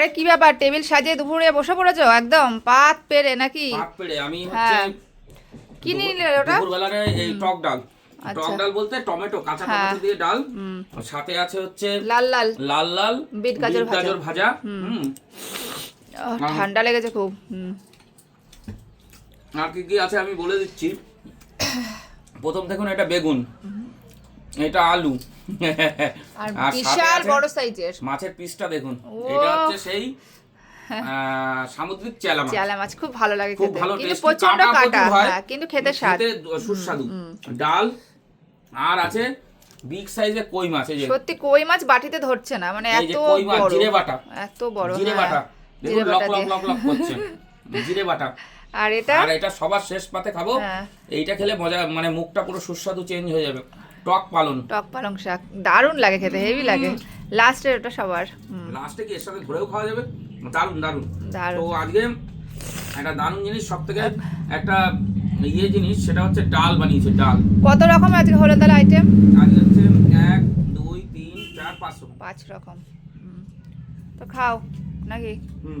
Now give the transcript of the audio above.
আরে কি ব্যাপার? টেবিল সাজিয়ে দুপুরে বসে পড়েছো? একদম পাত পেরে নাকি? পেড়ে। আমি হচ্ছে হ্যাঁ। কি নিলে ওটা? দুপুরবেলার এই টক ডাল। আচ্ছা। টক ডাল বলতে টমেটো কাঁচা হ্যাঁ। টমেটো দিয়ে ডাল। সাথে আছে হচ্ছে লাল লাল। লাল লাল বিট গাজর ভাজা। গাজর ভাজা। হুম। ঠান্ডা লেগেছে খুব। হুম। আর কি কি আছে আমি বলে দিচ্ছি। প্রথম দেখুন এটা বেগুন। এটা আলু। আর বিশাল বড় সাইজের। মাছের পিসটা দেখুন। এটা হচ্ছে সেই সামুদ্রিক চেলা মাছ। চালা মাছ খুব ভালো লাগে খুব খেতে। ভালো কিন্তু টেস্টি প্রচণ্ড কাটা কাটা হয়। হ্যাঁ কিন্তু খেতে স্বাদ। সুস্বাদু। ডাল আর আছে বিগ সাইজের কই মাছ এই যে সত্যি কই মাছ বাটিতে ধরছে না মানে এত যে কই মাছ বড়। জিরে বাটা। এত বড় জিরে হ্যাঁ। বাটা। দেখুন লক লক লক লক করছে। জিরে বাটা। আর এটা? আর এটা সবার শেষ পাতে খাব। হ্যাঁ। এইটা খেলে মজা মানে মুখটা পুরো সুস্বাদু চেঞ্জ হয়ে যাবে। টক পালন টক পালং শাক দারুণ লাগে খেতে হেভি লাগে। লাস্টের ওটা সবার লাস্টে কি এর সাথে ঘুরেও খাওয়া যাবে? দারুণ দারুণ তো দারুণ আজকে একটা দারুণ জিনিস সব থেকে একটা ইয়ে জিনিস সেটা হচ্ছে ডাল বানিয়েছে ডাল। কত রকম আজকে হলো তাহলে আইটেম আজকে হচ্ছে এক দুই তিন চার পাঁচ রকম পাঁচ রকম তো খাও নাকি? হুম।